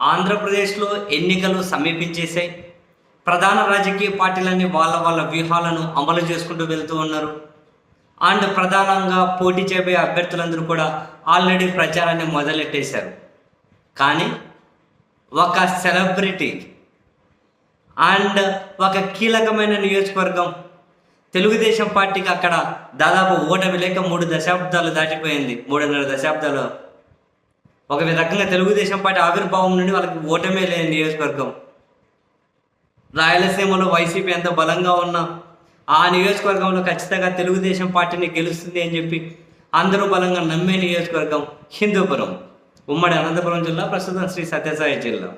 ఆంధ్రప్రదేశ్లో ఎన్నికలు సమీపించేశాయి. ప్రధాన రాజకీయ పార్టీలన్నీ వాళ్ళ వాళ్ళ వ్యూహాలను అమలు చేసుకుంటూ వెళ్తూ ఉన్నారు. అండ్ ప్రధానంగా పోటీ చేయబోయే అభ్యర్థులందరూ కూడా ఆల్రెడీ ప్రచారాన్ని మొదలెట్టేశారు. కానీ ఒక సెలబ్రిటీ అండ్ ఒక కీలకమైన నియోజకవర్గం తెలుగుదేశం పార్టీకి అక్కడ దాదాపు ఓటమి లేక మూడు దశాబ్దాలు దాటిపోయింది. మూడున్నర దశాబ్దాలు ఒక రకంగా తెలుగుదేశం పార్టీ ఆవిర్భావం నుండి వాళ్ళకి ఓటమే లేని నియోజకవర్గం. రాయలసీమలో వైసీపీ ఎంత బలంగా ఉన్నా ఆ నియోజకవర్గంలో ఖచ్చితంగా తెలుగుదేశం పార్టీని గెలుస్తుంది అని చెప్పి అందరూ బలంగా నమ్మే నియోజకవర్గం హిందూపురం. ఉమ్మడి అనంతపురం జిల్లా ప్రస్తుతం శ్రీ సత్యసాయి జిల్లా.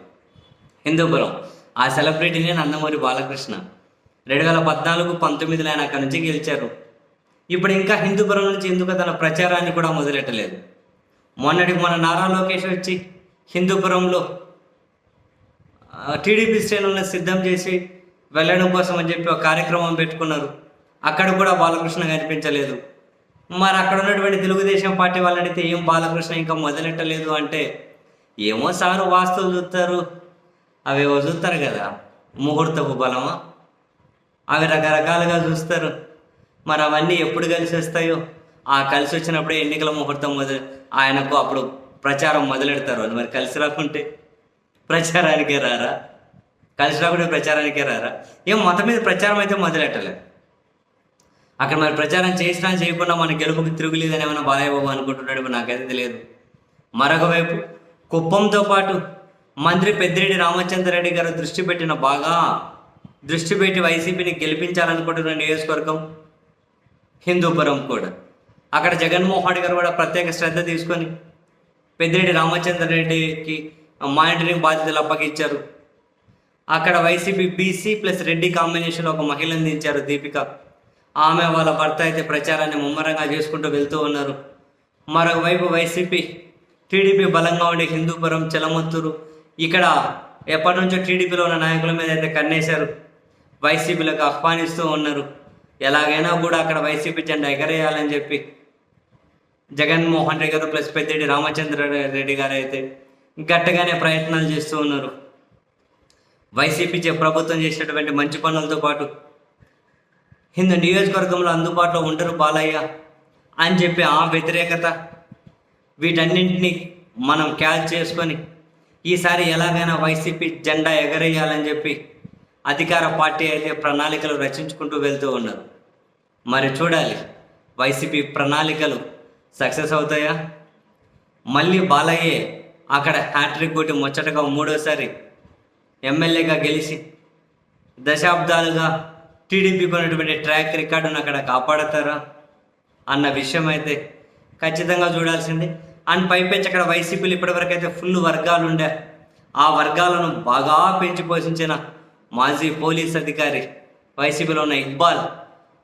హిందూపురం. ఆ సెలబ్రిటీనే నందమూరి బాలకృష్ణ. రెండు వేల పద్నాలుగు పంతొమ్మిదిలో ఆయన అక్కడి నుంచి గెలిచారు. ఇప్పుడు ఇంకా హిందూపురం నుంచి ఎందుకు తన ప్రచారాన్ని కూడా మొదలెట్టలేదు? మొన్నటికి మన నారా లోకేష్ వచ్చి హిందూపురంలో టీడీపీ శ్రేణులను సిద్ధం చేసి వెళ్ళడం కోసం అని చెప్పి ఒక కార్యక్రమం పెట్టుకున్నారు. అక్కడ కూడా బాలకృష్ణ కనిపించలేదు. మరి అక్కడ ఉన్నటువంటి తెలుగుదేశం పార్టీ వాళ్ళని అడిగితే ఏం బాలకృష్ణ ఇంకా మొదలెట్టలేదు అంటే ఏమో సారు వాస్తువులు చూస్తారు అవి చూస్తారు కదా ముహూర్తపు బలమా? అవి రకరకాలుగా చూస్తారు. మరి అవన్నీ ఎప్పుడు కలిసి వస్తాయో? ఆ కలిసి వచ్చినప్పుడే ఎన్నికల ముహూర్తం మొదలు ఆయనకు అప్పుడు ప్రచారం మొదలెడతారు అది మరి కలిసి రాకుంటే ప్రచారానికే రారా? కలిసి రాకుంటే ప్రచారానికే రారా? ఏం మొత్తం మీద ప్రచారం అయితే మొదలెట్టలేదు అక్కడ మరి ప్రచారం చేసినా చేయకుండా మన గెలుపుకి తిరుగులేదని ఏమైనా బాలయ్యబాబు అనుకుంటున్నాడు నాకైతే తెలియదు. మరొక వైపు కుప్పంతో పాటు మంత్రి పెద్దిరెడ్డి రామచంద్రరెడ్డి గారు దృష్టి పెట్టిన బాగా దృష్టి పెట్టి వైసీపీని గెలిపించాలనుకుంటున్న నియోజకవర్గం హిందూపురం కూడా. అక్కడ జగన్మోహన్ రెడ్డి గారు కూడా ప్రత్యేక శ్రద్ధ తీసుకొని పెద్దిరెడ్డి రామచంద్రరెడ్డికి మానిటరింగ్ బాధ్యతలు అప్పగించారు. అక్కడ వైసీపీ బీసీ ప్లస్ రెడ్డి కాంబినేషన్లో ఒక మహిళను దించారు దీపిక. ఆమె వాళ్ళ భర్త అయితే ప్రచారాన్ని ముమ్మరంగా చేసుకుంటూ వెళ్తూ ఉన్నారు. మరోవైపు వైసీపీ టీడీపీ బలంగా ఉండే హిందూపురం చెలమత్తూరు ఇక్కడ ఎప్పటి నుంచో టీడీపీలో ఉన్న నాయకుల మీద అయితే కన్నేశారు. వైసీపీలకు ఆహ్వానిస్తూ ఉన్నారు. ఎలాగైనా కూడా అక్కడ వైసీపీ జెండా ఎగరేయాలని చెప్పి జగన్మోహన్ రెడ్డి గారు ప్లస్ పెద్దిరెడ్డి రామచంద్ర రెడ్డి గారు అయితే గట్టిగానే ప్రయత్నాలు చేస్తూ ఉన్నారు. వైసీపీ చే- ప్రభుత్వం చేసినటువంటి మంచి పనులతో పాటు హిందూ నియోజకవర్గంలో అందుబాటులో ఉండరు బాలయ్య అని చెప్పి ఆ వ్యతిరేకత వీటన్నింటినీ మనం క్యాచ్ చేసుకొని ఈసారి ఎలాగైనా వైసీపీ జెండా ఎగరేయాలని చెప్పి అధికార పార్టీ అయితే ప్రణాళికలు రచించుకుంటూ వెళ్తూ ఉన్నారు. మరి చూడాలి వైసీపీ ప్రణాళికలు సక్సెస్ అవుతాయా? మళ్ళీ బాలయ్యే అక్కడ హ్యాట్రిక్ కొట్టి ముచ్చటగా మూడోసారి ఎమ్మెల్యేగా గెలిచి దశాబ్దాలుగా టీడీపీకి ఉన్నటువంటి ట్రాక్ రికార్డును అక్కడ కాపాడతారా? అన్న విషయం అయితే ఖచ్చితంగా చూడాల్సిందే. అండ్ పైపెచ్చి అక్కడ వైసీపీలు ఇప్పటివరకు అయితే ఫుల్ వర్గాలు ఉండే ఆ వర్గాలను బాగా పెంచి పోషించిన మాజీ పోలీస్ అధికారి వైసీపీలో ఉన్న ఇక్బాల్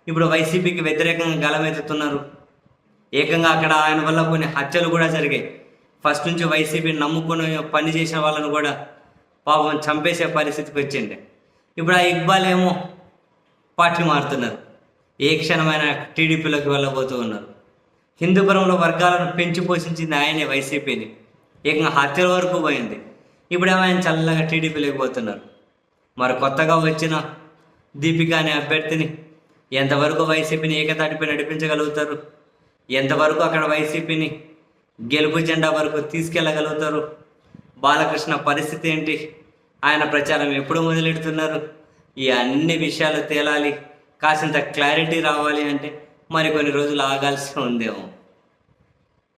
ఇప్పుడు వైసీపీకి వ్యతిరేకంగా గలమెత్తుతున్నారు. ఏకంగా అక్కడ ఆయన వల్ల కొన్ని హత్యలు కూడా జరిగాయి. ఫస్ట్ నుంచి వైసీపీని నమ్ముకుని పని చేసిన వాళ్ళను కూడా పాపం చంపేసే పరిస్థితికి వచ్చింది. ఇప్పుడు ఆ ఇక్బాల్ ఏమో పార్టీ మారుతున్నారు. ఏ క్షణమైన టీడీపీలోకి వెళ్ళబోతూ ఉన్నారు. హిందూపురంలో వర్గాలను పెంచి పోషించింది ఆయనే వైసీపీని. ఏకంగా హత్యల వరకు పోయింది. ఇప్పుడేమో ఆయన చల్లగా టీడీపీలోకి పోతున్నారు. మరి కొత్తగా వచ్చిన దీపిక అనే అభ్యర్థిని ఎంతవరకు వైసీపీని ఏకతాటిపై నడిపించగలుగుతారు? ఎంతవరకు అక్కడ వైసీపీని గెలుపు జెండా వరకు తీసుకెళ్ళగలుగుతారు? బాలకృష్ణ పరిస్థితి ఏంటి? ఆయన ప్రచారం ఎప్పుడు మొదలెడుతున్నారు? ఈ అన్ని విషయాలు తేలాలి కాసింత క్లారిటీ రావాలి అంటే మరి కొన్ని రోజులు ఆగాల్సి ఉందేమో.